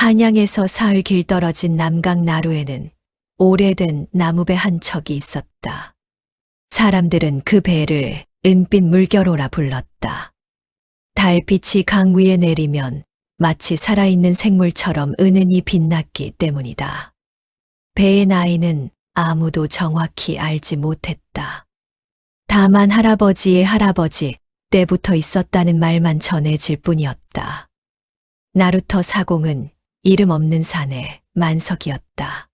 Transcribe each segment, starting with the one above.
한양에서 사흘 길 떨어진 남강 나루에는 오래된 나무배 한 척이 있었다. 사람들은 그 배를 은빛 물결호라 불렀다. 달빛이 강 위에 내리면 마치 살아있는 생물처럼 은은히 빛났기 때문이다. 배의 나이는 아무도 정확히 알지 못했다. 다만 할아버지의 할아버지 때부터 있었다는 말만 전해질 뿐이었다. 나루터 사공은 이름 없는 산의 만석이었다.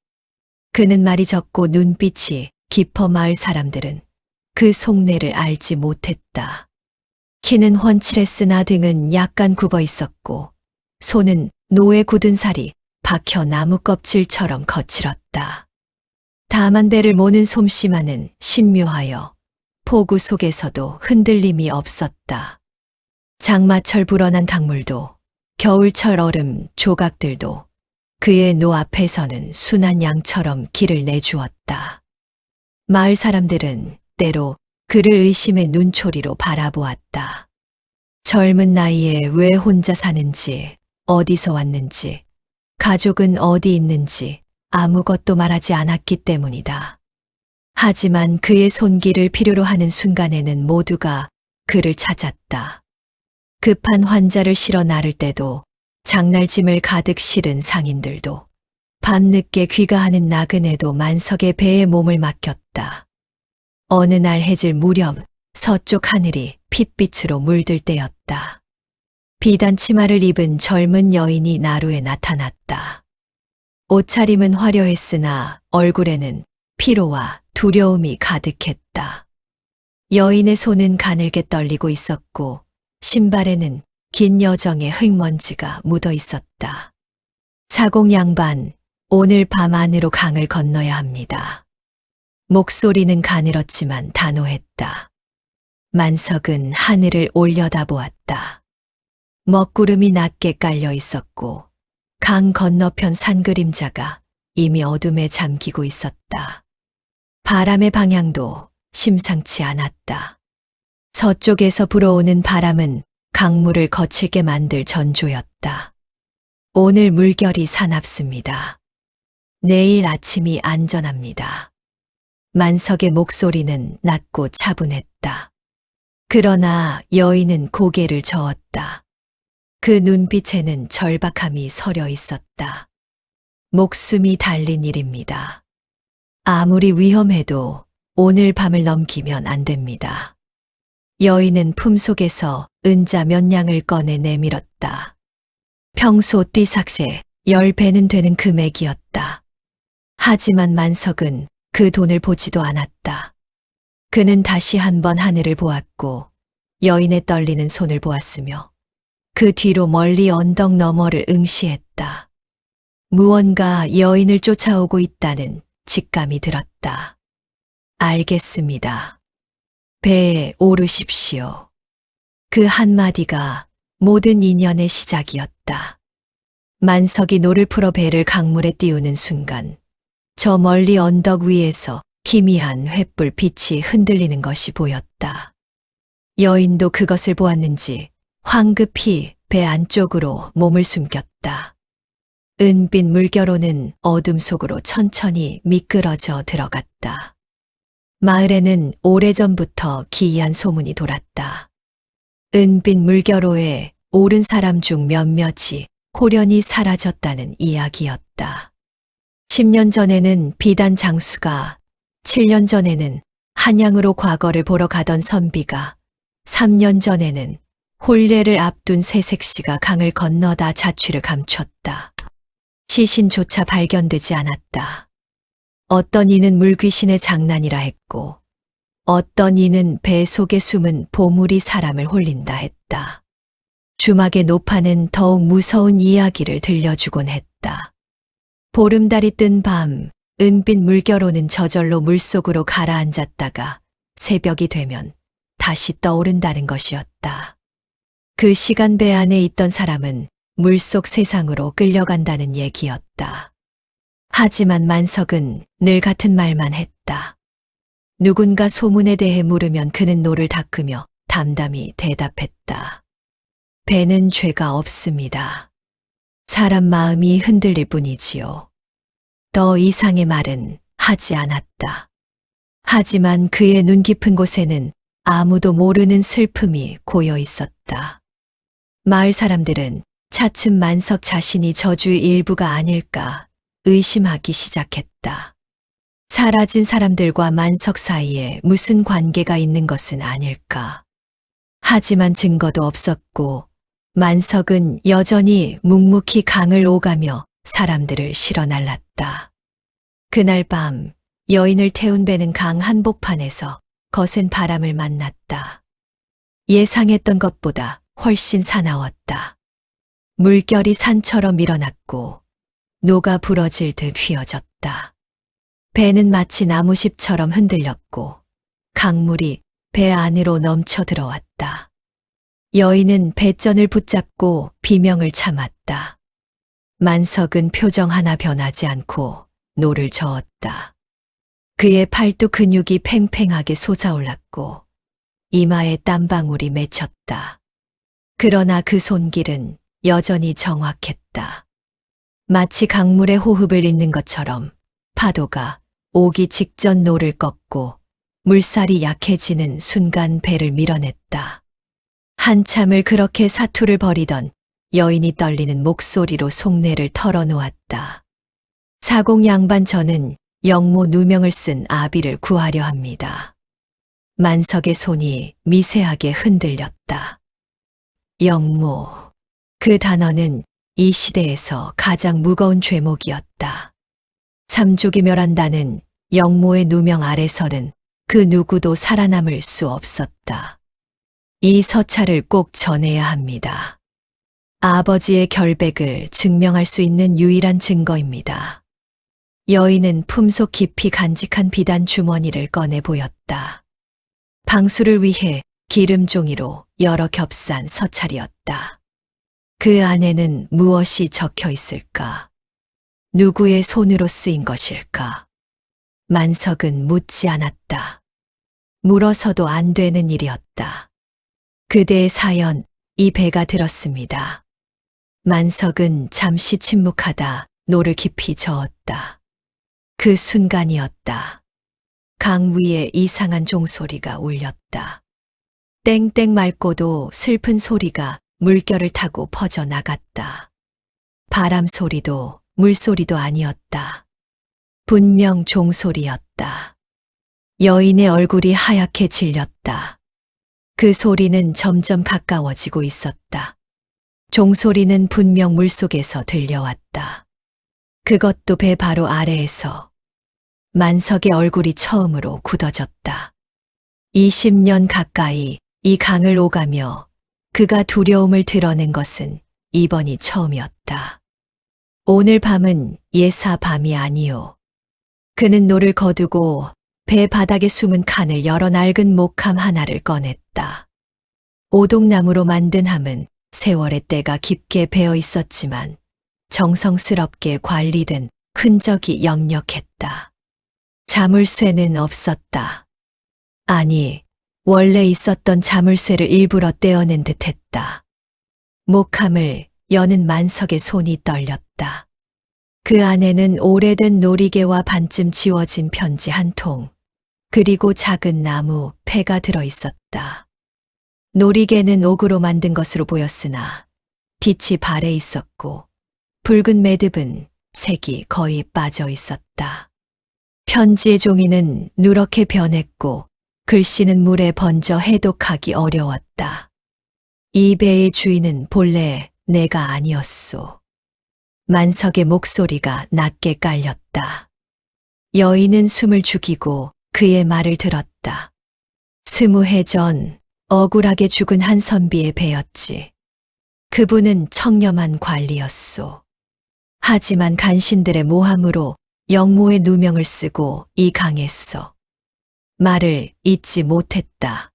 그는 말이 적고 눈빛이 깊어 마을 사람들은 그 속내를 알지 못했다. 키는 훤칠했으나 등은 약간 굽어 있었고 손은 노에 굳은 살이 박혀 나무 껍질처럼 거칠었다. 다만 배를 모는 솜씨만은 신묘하여 포구 속에서도 흔들림이 없었다. 장마철 불어난 강물도 겨울철 얼음 조각들도 그의 노 앞에서는 순한 양처럼 길을 내주었다. 마을 사람들은 때로 그를 의심의 눈초리로 바라보았다. 젊은 나이에 왜 혼자 사는지, 어디서 왔는지, 가족은 어디 있는지 아무것도 말하지 않았기 때문이다. 하지만 그의 손길을 필요로 하는 순간에는 모두가 그를 찾았다. 급한 환자를 실어 나를 때도 장날짐을 가득 실은 상인들도 밤늦게 귀가하는 나그네도 만석의 배에 몸을 맡겼다. 어느 날 해질 무렵 서쪽 하늘이 핏빛으로 물들 때였다. 비단 치마를 입은 젊은 여인이 나루에 나타났다. 옷차림은 화려했으나 얼굴에는 피로와 두려움이 가득했다. 여인의 손은 가늘게 떨리고 있었고 신발에는 긴 여정의 흙먼지가 묻어 있었다. 사공 양반, 오늘 밤 안으로 강을 건너야 합니다. 목소리는 가늘었지만 단호했다. 만석은 하늘을 올려다보았다. 먹구름이 낮게 깔려 있었고 강 건너편 산 그림자가 이미 어둠에 잠기고 있었다. 바람의 방향도 심상치 않았다. 서쪽에서 불어오는 바람은 강물을 거칠게 만들 전조였다. 오늘 물결이 사납습니다. 내일 아침이 안전합니다. 만석의 목소리는 낮고 차분했다. 그러나 여인은 고개를 저었다. 그 눈빛에는 절박함이 서려 있었다. 목숨이 달린 일입니다. 아무리 위험해도 오늘 밤을 넘기면 안 됩니다. 여인은 품속에서 은자 몇 냥을 꺼내 내밀었다. 평소 띠삭새 열 배는 되는 금액이었다. 하지만 만석은 그 돈을 보지도 않았다. 그는 다시 한번 하늘을 보았고 여인의 떨리는 손을 보았으며 그 뒤로 멀리 언덕 너머를 응시했다. 무언가 여인을 쫓아오고 있다는 직감이 들었다. 알겠습니다. 배에 오르십시오. 그 한마디가 모든 인연의 시작이었다. 만석이 노를 풀어 배를 강물에 띄우는 순간 저 멀리 언덕 위에서 기미한 횃불 빛이 흔들리는 것이 보였다. 여인도 그것을 보았는지 황급히 배 안쪽으로 몸을 숨겼다. 은빛 물결호는 어둠 속으로 천천히 미끄러져 들어갔다. 마을에는 오래전부터 기이한 소문이 돌았다. 은빛 물결호에 오른 사람 중 몇몇이 호련히 사라졌다는 이야기였다. 10년 전에는 비단 장수가, 7년 전에는 한양으로 과거를 보러 가던 선비가, 3년 전에는 혼례를 앞둔 새색시가 강을 건너다 자취를 감췄다. 시신조차 발견되지 않았다. 어떤 이는 물귀신의 장난이라 했고, 어떤 이는 배 속에 숨은 보물이 사람을 홀린다 했다. 주막의 노파는 더욱 무서운 이야기를 들려주곤 했다. 보름달이 뜬 밤, 은빛 물결호는 저절로 물속으로 가라앉았다가 새벽이 되면 다시 떠오른다는 것이었다. 그 시간 배 안에 있던 사람은 물속 세상으로 끌려간다는 얘기였다. 하지만 만석은 늘 같은 말만 했다. 누군가 소문에 대해 물으면 그는 노를 닦으며 담담히 대답했다. 배는 죄가 없습니다. 사람 마음이 흔들릴 뿐이지요. 더 이상의 말은 하지 않았다. 하지만 그의 눈 깊은 곳에는 아무도 모르는 슬픔이 고여 있었다. 마을 사람들은 차츰 만석 자신이 저주의 일부가 아닐까 의심하기 시작했다. 사라진 사람들과 만석 사이에 무슨 관계가 있는 것은 아닐까. 하지만 증거도 없었고, 만석은 여전히 묵묵히 강을 오가며 사람들을 실어 날랐다. 그날 밤 여인을 태운 배는 강 한복판에서 거센 바람을 만났다. 예상했던 것보다 훨씬 사나웠다. 물결이 산처럼 일어났고 노가 부러질 듯 휘어졌다. 배는 마치 나무십처럼 흔들렸고 강물이 배 안으로 넘쳐 들어왔다. 여인은 배전을 붙잡고 비명을 참았다. 만석은 표정 하나 변하지 않고 노를 저었다. 그의 팔뚝 근육이 팽팽하게 솟아올랐고 이마에 땀방울이 맺혔다. 그러나 그 손길은 여전히 정확했다. 마치 강물의 호흡을 잇는 것처럼 파도가 오기 직전 노를 꺾고 물살이 약해지는 순간 배를 밀어냈다. 한참을 그렇게 사투를 벌이던 여인이 떨리는 목소리로 속내를 털어놓았다. 사공 양반 저는 영모 누명을 쓴 아비를 구하려 합니다. 만석의 손이 미세하게 흔들렸다. 영모. 그 단어는 이 시대에서 가장 무거운 죄목이었다. 삼족이 멸한다는 영모의 누명 아래서는 그 누구도 살아남을 수 없었다. 이 서찰을 꼭 전해야 합니다. 아버지의 결백을 증명할 수 있는 유일한 증거입니다. 여인은 품속 깊이 간직한 비단 주머니를 꺼내 보였다. 방수를 위해 기름 종이로 여러 겹산 서찰이었다. 그 안에는 무엇이 적혀 있을까? 누구의 손으로 쓰인 것일까? 만석은 묻지 않았다. 물어서도 안 되는 일이었다. 그대의 사연, 이 배가 들었습니다. 만석은 잠시 침묵하다 노를 깊이 저었다. 그 순간이었다. 강 위에 이상한 종소리가 울렸다. 땡땡 맑고도 슬픈 소리가 물결을 타고 퍼져 나갔다. 바람 소리도 물소리도 아니었다. 분명 종소리였다. 여인의 얼굴이 하얗게 질렸다. 그 소리는 점점 가까워지고 있었다. 종소리는 분명 물속에서 들려왔다. 그것도 배 바로 아래에서 만석의 얼굴이 처음으로 굳어졌다. 20년 가까이 이 강을 오가며 그가 두려움을 드러낸 것은 이번이 처음이었다. 오늘 밤은 예사 밤이 아니오. 그는 노를 거두고 배 바닥에 숨은 칸을 열어 낡은 목함 하나를 꺼냈다. 오동나무로 만든 함은 세월의 때가 깊게 배어 있었지만 정성스럽게 관리된 흔적이 역력했다. 자물쇠는 없었다. 아니, 원래 있었던 자물쇠를 일부러 떼어낸 듯 했다. 목함을 여는 만석의 손이 떨렸다. 그 안에는 오래된 놀이개와 반쯤 지워진 편지 한 통, 그리고 작은 나무 폐가 들어 있었다. 놀이개는 옥으로 만든 것으로 보였으나 빛이 발에 있었고 붉은 매듭은 색이 거의 빠져 있었다. 편지의 종이는 누렇게 변했고 글씨는 물에 번져 해독하기 어려웠다. 이 배의 주인은 본래 내가 아니었소. 만석의 목소리가 낮게 깔렸다. 여인은 숨을 죽이고 그의 말을 들었다. 스무 해 전 억울하게 죽은 한 선비의 배였지. 그분은 청렴한 관리였소. 하지만 간신들의 모함으로 영모의 누명을 쓰고 이 강했어. 말을 잊지 못했다.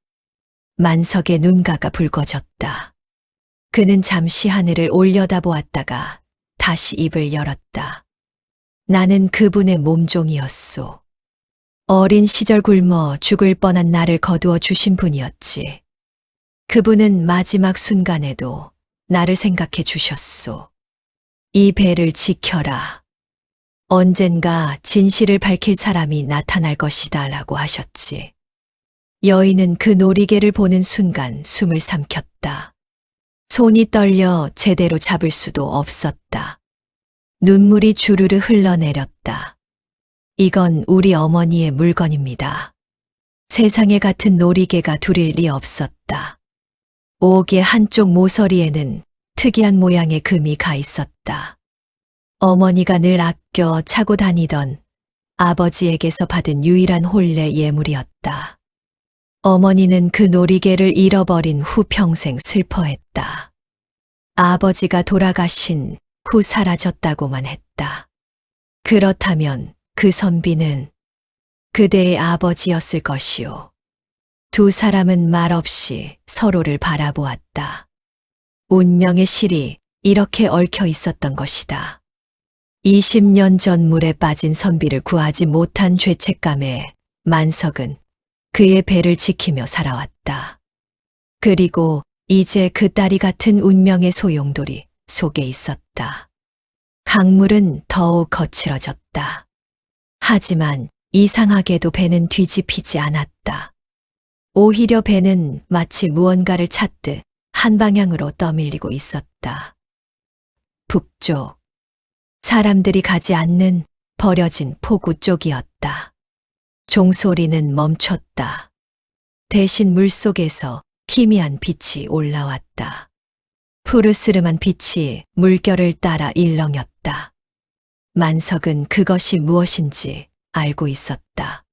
만석의 눈가가 붉어졌다. 그는 잠시 하늘을 올려다보았다가 다시 입을 열었다. 나는 그분의 몸종이었소. 어린 시절 굶어 죽을 뻔한 나를 거두어 주신 분이었지. 그분은 마지막 순간에도 나를 생각해 주셨소. 이 배를 지켜라. 언젠가 진실을 밝힐 사람이 나타날 것이다 라고 하셨지. 여인은 그 놀이개를 보는 순간 숨을 삼켰다. 손이 떨려 제대로 잡을 수도 없었다. 눈물이 주르르 흘러내렸다. 이건 우리 어머니의 물건입니다. 세상에 같은 놀이개가 둘일 리 없었다. 옥의 한쪽 모서리에는 특이한 모양의 금이 가 있었다. 어머니가 늘 아껴 차고 다니던 아버지에게서 받은 유일한 혼례 예물이었다. 어머니는 그 놀이개를 잃어버린 후 평생 슬퍼했다. 아버지가 돌아가신 후 사라졌다고만 했다. 그렇다면 그 선비는 그대의 아버지였을 것이오. 두 사람은 말없이 서로를 바라보았다. 운명의 실이 이렇게 얽혀 있었던 것이다. 20년 전 물에 빠진 선비를 구하지 못한 죄책감에 만석은 그의 배를 지키며 살아왔다. 그리고 이제 그 딸이 같은 운명의 소용돌이 속에 있었다. 강물은 더욱 거칠어졌다. 하지만 이상하게도 배는 뒤집히지 않았다. 오히려 배는 마치 무언가를 찾듯 한 방향으로 떠밀리고 있었다. 북쪽. 사람들이 가지 않는 버려진 포구 쪽이었다. 종소리는 멈췄다. 대신 물속에서 희미한 빛이 올라왔다. 푸르스름한 빛이 물결을 따라 일렁였다. 만석은 그것이 무엇인지 알고 있었다.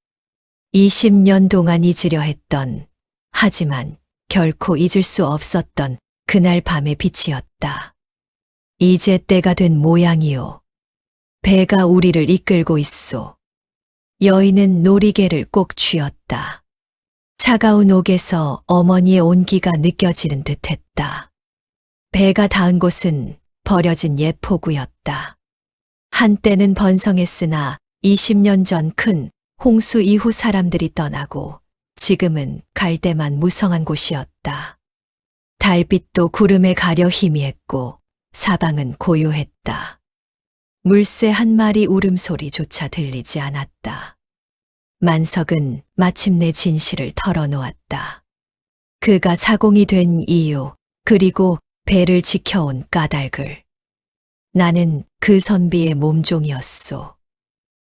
20년 동안 잊으려 했던, 하지만 결코 잊을 수 없었던 그날 밤의 빛이었다. 이제 때가 된 모양이요. 배가 우리를 이끌고 있소. 여인은 놀이개를 꼭 쥐었다. 차가운 옥에서 어머니의 온기가 느껴지는 듯 했다. 배가 닿은 곳은 버려진 옛 포구였다. 한때는 번성했으나 20년 전 큰 홍수 이후 사람들이 떠나고 지금은 갈대만 무성한 곳이었다. 달빛도 구름에 가려 희미했고 사방은 고요했다. 물새 한 마리 울음소리조차 들리지 않았다. 만석은 마침내 진실을 털어놓았다. 그가 사공이 된 이유, 그리고 배를 지켜온 까닭을. 나는 그 선비의 몸종이었소.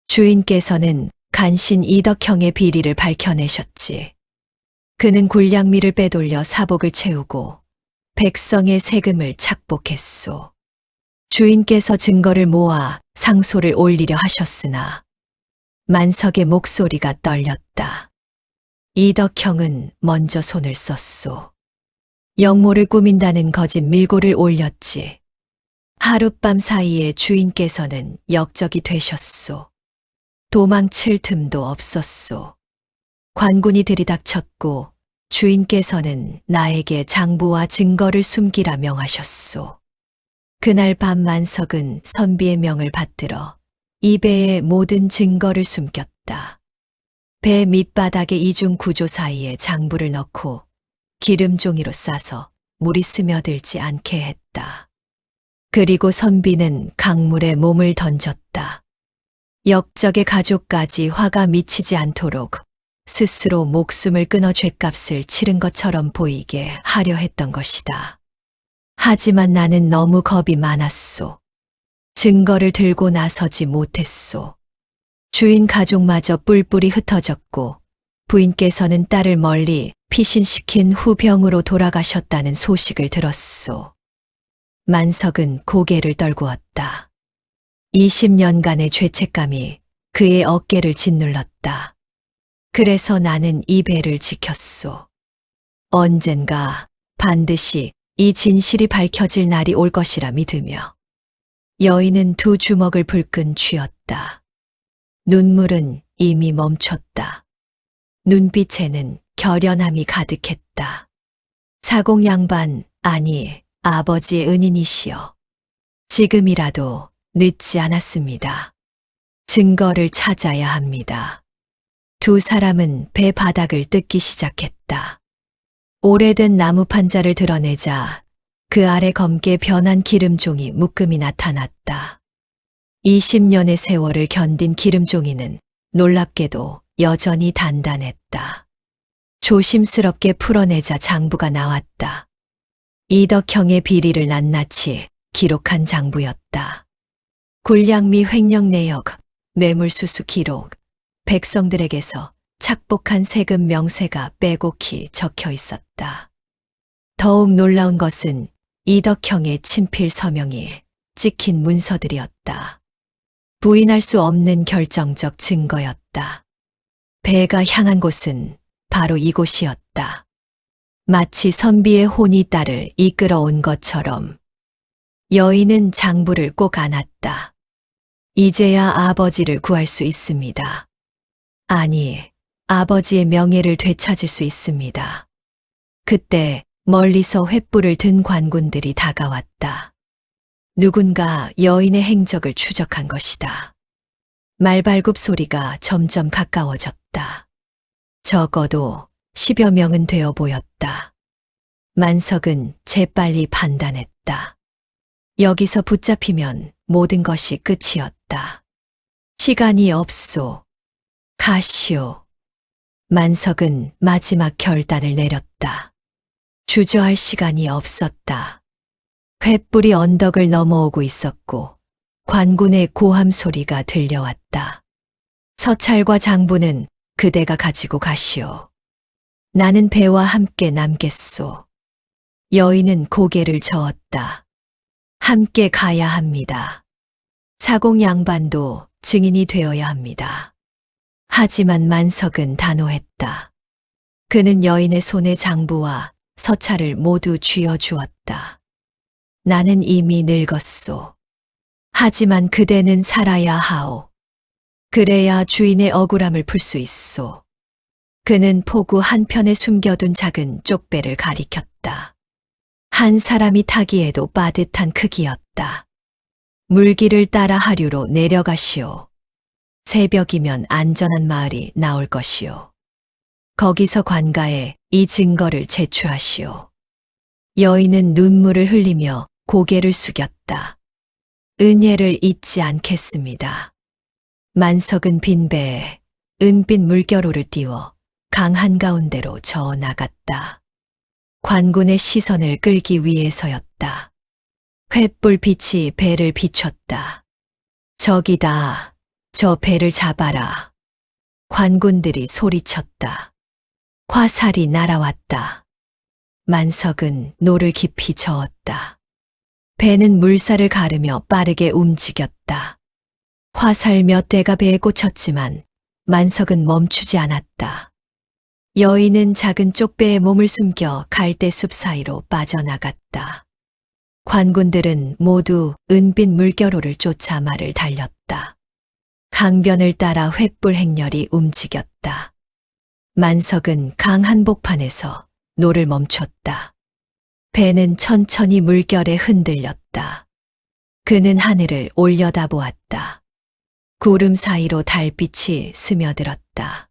주인께서는 간신 이덕형의 비리를 밝혀내셨지. 그는 굴량미를 빼돌려 사복을 채우고 백성의 세금을 착복했소. 주인께서 증거를 모아 상소를 올리려 하셨으나 만석의 목소리가 떨렸다. 이덕형은 먼저 손을 썼소. 영모를 꾸민다는 거짓 밀고를 올렸지. 하룻밤 사이에 주인께서는 역적이 되셨소. 도망칠 틈도 없었소. 관군이 들이닥쳤고 주인께서는 나에게 장부와 증거를 숨기라 명하셨소. 그날 밤 만석은 선비의 명을 받들어 이 배의 모든 증거를 숨겼다. 배 밑바닥의 이중 구조 사이에 장부를 넣고 기름 종이로 싸서 물이 스며들지 않게 했다. 그리고 선비는 강물에 몸을 던졌다. 역적의 가족까지 화가 미치지 않도록 스스로 목숨을 끊어 죗값을 치른 것처럼 보이게 하려 했던 것이다. 하지만 나는 너무 겁이 많았소. 증거를 들고 나서지 못했소. 주인 가족마저 뿔뿔이 흩어졌고 부인께서는 딸을 멀리 피신시킨 후 병으로 돌아가셨다는 소식을 들었소. 만석은 고개를 떨구었다. 20년간의 죄책감이 그의 어깨를 짓눌렀다. 그래서 나는 이 배를 지켰소. 언젠가 반드시 이 진실이 밝혀질 날이 올 것이라 믿으며 여인은 두 주먹을 불끈 쥐었다. 눈물은 이미 멈췄다. 눈빛에는 결연함이 가득했다. 사공 양반, 아니, 아버지의 은인이시여. 지금이라도 늦지 않았습니다. 증거를 찾아야 합니다. 두 사람은 배 바닥을 뜯기 시작했다. 오래된 나무 판자를 드러내자 그 아래 검게 변한 기름종이 묶음이 나타났다. 20년의 세월을 견딘 기름종이는 놀랍게도 여전히 단단했다. 조심스럽게 풀어내자 장부가 나왔다. 이덕형의 비리를 낱낱이 기록한 장부였다. 굴량미 횡령 내역, 뇌물수수 기록, 백성들에게서 착복한 세금 명세가 빼곡히 적혀 있었다. 더욱 놀라운 것은 이덕형의 친필 서명이 찍힌 문서들이었다. 부인할 수 없는 결정적 증거였다. 배가 향한 곳은 바로 이곳이었다. 마치 선비의 혼이 딸을 이끌어온 것처럼 여인은 장부를 꼭 안았다. 이제야 아버지를 구할 수 있습니다. 아니, 아버지의 명예를 되찾을 수 있습니다. 그때 멀리서 횃불을 든 관군들이 다가왔다. 누군가 여인의 행적을 추적한 것이다. 말발굽 소리가 점점 가까워졌다. 적어도 십여 명은 되어 보였다. 만석은 재빨리 판단했다. 여기서 붙잡히면 모든 것이 끝이었다. 시간이 없소. 가시오. 만석은 마지막 결단을 내렸다. 주저할 시간이 없었다. 횃불이 언덕을 넘어오고 있었고 관군의 고함 소리가 들려왔다. 서찰과 장부는 그대가 가지고 가시오. 나는 배와 함께 남겠소. 여인은 고개를 저었다. 함께 가야 합니다. 사공 양반도 증인이 되어야 합니다. 하지만 만석은 단호했다. 그는 여인의 손에 장부와 서찰을 모두 쥐어 주었다. 나는 이미 늙었소. 하지만 그대는 살아야 하오. 그래야 주인의 억울함을 풀 수 있소. 그는 포구 한편에 숨겨둔 작은 쪽배를 가리켰다. 한 사람이 타기에도 빠듯한 크기였다. 물길을 따라 하류로 내려가시오. 새벽이면 안전한 마을이 나올 것이오. 거기서 관가에 이 증거를 제출하시오. 여인은 눈물을 흘리며 고개를 숙였다. 은혜를 잊지 않겠습니다. 만석은 빈 배에 은빛 물결호를 띄워 강 한가운데로 저어 나갔다. 관군의 시선을 끌기 위해서였다. 횃불 빛이 배를 비췄다. 저기다, 저 배를 잡아라. 관군들이 소리쳤다. 화살이 날아왔다. 만석은 노를 깊이 저었다. 배는 물살을 가르며 빠르게 움직였다. 화살 몇 대가 배에 꽂혔지만 만석은 멈추지 않았다. 여인은 작은 쪽배에 몸을 숨겨 갈대숲 사이로 빠져나갔다. 관군들은 모두 은빛 물결호를 쫓아 말을 달렸다. 강변을 따라 횃불 행렬이 움직였다. 만석은 강 한복판에서 노를 멈췄다. 배는 천천히 물결에 흔들렸다. 그는 하늘을 올려다 보았다. 구름 사이로 달빛이 스며들었다.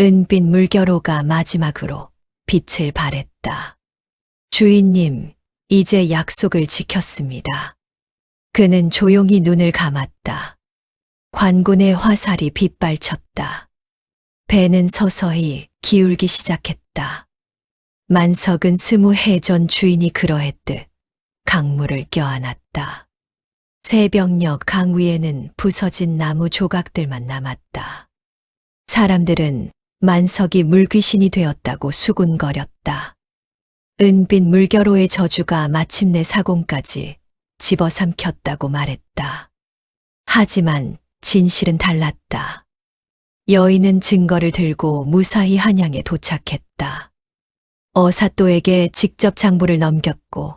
은빛 물결호가 마지막으로 빛을 발했다. 주인님, 이제 약속을 지켰습니다. 그는 조용히 눈을 감았다. 관군의 화살이 빗발쳤다. 배는 서서히 기울기 시작했다. 만석은 스무 해전 주인이 그러했듯 강물을 껴안았다. 새벽녘 강 위에는 부서진 나무 조각들만 남았다. 사람들은 만석이 물귀신이 되었다고 수군거렸다. 은빛 물결호의 저주가 마침내 사공까지 집어삼켰다고 말했다. 하지만 진실은 달랐다. 여인은 증거를 들고 무사히 한양에 도착했다. 어사또에게 직접 장부를 넘겼고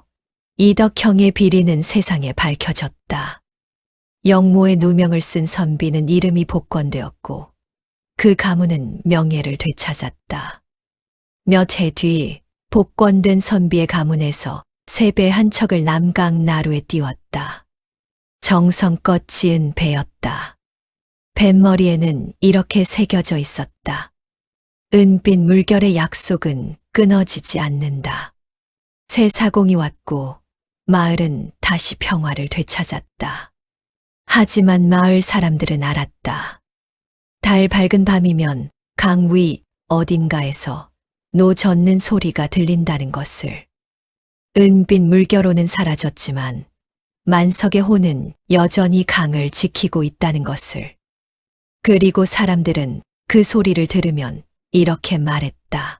이덕형의 비리는 세상에 밝혀졌다. 영모의 누명을 쓴 선비는 이름이 복권되었고 그 가문은 명예를 되찾았다. 몇 해 뒤 복권된 선비의 가문에서 세배 한 척을 남강 나루에 띄웠다. 정성껏 지은 배였다. 뱃머리에는 이렇게 새겨져 있었다. 은빛 물결의 약속은 끊어지지 않는다. 새 사공이 왔고 마을은 다시 평화를 되찾았다. 하지만 마을 사람들은 알았다. 달 밝은 밤이면 강 위 어딘가에서 노 젓는 소리가 들린다는 것을. 은빛 물결호는 사라졌지만 만석의 호는 여전히 강을 지키고 있다는 것을. 그리고 사람들은 그 소리를 들으면 이렇게 말했다.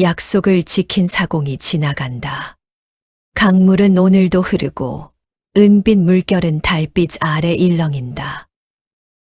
약속을 지킨 사공이 지나간다. 강물은 오늘도 흐르고 은빛 물결은 달빛 아래 일렁인다.